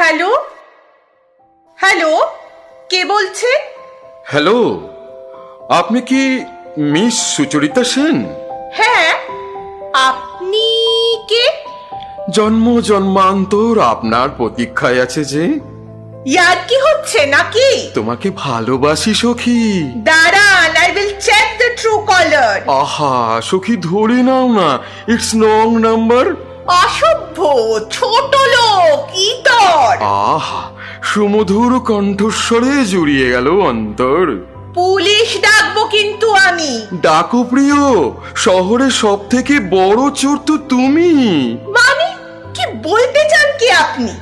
Hello? Hello? কে বলছেন hello? আপনি কি মিস সুচরিতা সেন? হ্যাঁ। আপনি কে? জন্ম জন্মান্তর আপনার প্রতীক্ষায় আছে যে? ইয়ার কি হচ্ছে নাকি? তোমাকে ভালোবাসি সখী। দাঁড়ান I will check the Truecaller আহা সখী ধরে নাও না। ইটস নং নাম্বার অসভ্য ছোট লোক ইতর। আহা সুমধুর কণ্ঠস্বরে জুড়িয়ে গেল অন্তর। পুলিশ ডাকবো কিন্তু আমি। ডাকো প্রিয় শহরে সব থেকে বড় চোর তো তুমি। মানে কি বলতে চান কি আপনি?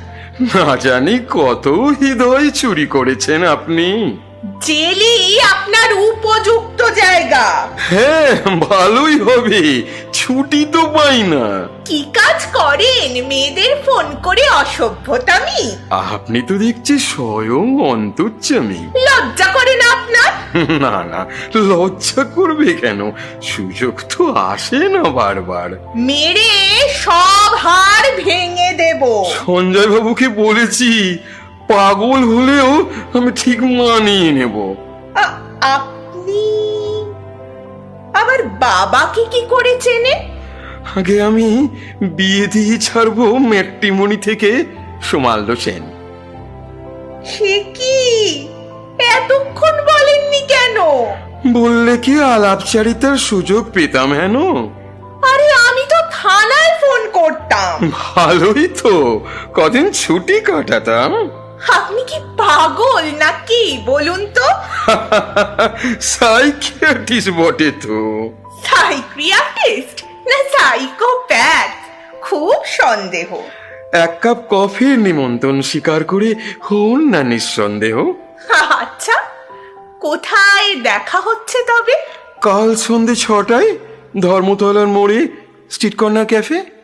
না জানি কত হৃদয় চুরি করেছেন আপনি। জেলই আপনার উপযুক্ত জায়গা। হ্যাঁ ভালোই হবে। ছুটি তো পাই না। কি কাজ করেন? মেয়েদের ফোন করে অসভ্যতামি। আপনি তো দেখছি স্বয়ং অন্তর্যামী। লজ্জা করে না আপনার? না না লজ্জা করবে কেন? সুযোগ তো আসে না বারবার। মেরে সব হাড় ভেঙে দেব। সঞ্জয় বাবুকে বলেছি পাগল হলেও আমি ঠিক মানিয়ে নেব। আপনি আবার বাবাকে কি করে চেনে? আগে আমি বিয়ে দিয়ে ছাড়বো ম্যাট্রিমণি থেকে সোমাল্য সেন সে কি? এতক্ষণ বলেননি কেন? বললে কি আলাপচারিতার সুযোগ পেতাম হেন? আরে আমি তো থানায় ফোন করতাম। ভালোই তো কদিন ছুটি কাটাতাম। আপনি কি পাগল নাকি? বলুন তো। সাইকিয়াট্রিস্ট বটে তো। সাইক্রিয়াটিস্ট না সাইকোপ্যাথ। খুব সন্দেহ। এক কাপ কফির নিমন্ত্রণ স্বীকার করে হন না নিঃসন্দেহ? আচ্ছা কোথায় দেখা হচ্ছে তবে? কাল সন্ধে ছটায় ধর্মতলার মোড়ে স্ট্রিট কর্নার ক্যাফে।